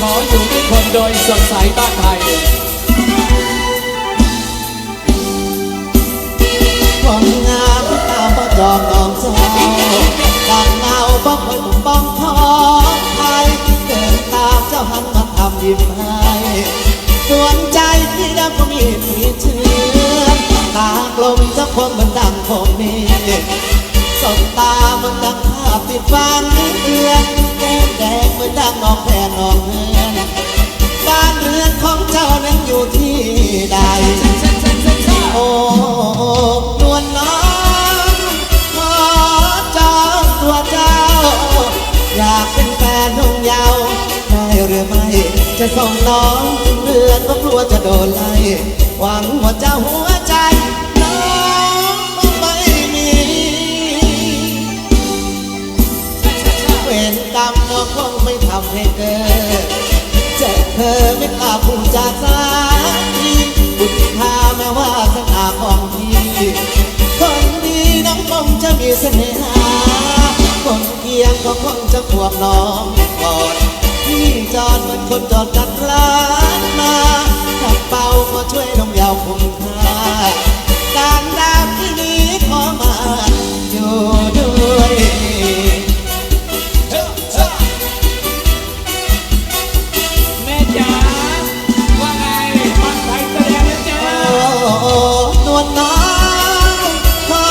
ขออยู่ด้วยคนโดยสดใสบ้านไทยคนงามตามพ่อจอมน้องเจ้าดังเงาบ้องคอยผมบ้องทองไทยเดินตามเจ้าหันมาทำยิ้มให้ส่วนใจพี่ดำก็มีมีเชื่อตากลมเจ้าคงเหมือนดังผมนี่สบตาเหมือนดังภาพติดฟังเอือน แดงเหมือนดังนองแพรน้องเฮือนบ้านเรือนของเจ้านั้นอยู่ที่ใดโอ้นวลน้องขอจองตัวเจ้า อยากเป็นแฟนนงยาวได้หรือไม่ จะส่งน้องถึงเรือนก็กลัวจะโดนไล่หวังว่าเจ้าหัวใจ เวรกรรมน้องคงไม่ทำให้เกิดเจอเธอไม่กล้าพูดจาสาทีบุญพาแม้ว่าสนาของพี่คนดีน้องคงจะมีเสน่หาคนเกียงก็คงจะควบน้องก่อนพี่จอดเหมือนคนจอดจัดร้านมาขับเป่าก็ช่วยน้องยาวคุ้มค่า น้องขอ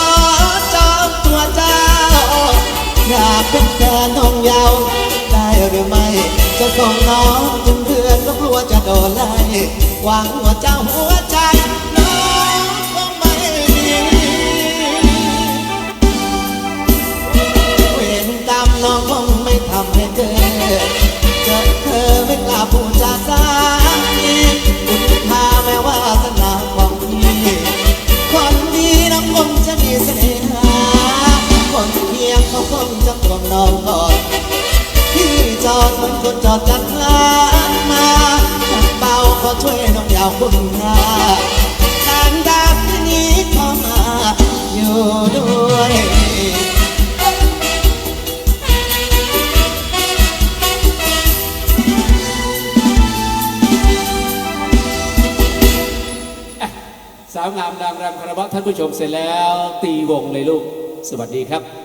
จองตัวเจ้า อยากเป็นแฟนน้องเยาวได้หรือไม่ จะส่งน้องถึงเดือนก็กลัวจะโดนไล่หวังว่าเจ้าหัวใจ มียงเขาคงจะกลมนอก่อนพี่จอดมือนคนจอดจัดร้านมาจัดเบาก็ช่วยน้องยาวคุณค่าการดาบที่นี้ขอมาอยู่ด้วยสาวงามนางรำคารวะท่านผู้ชมเสร็จแล้ว ตีวงเลยลูก สวัสดีครับ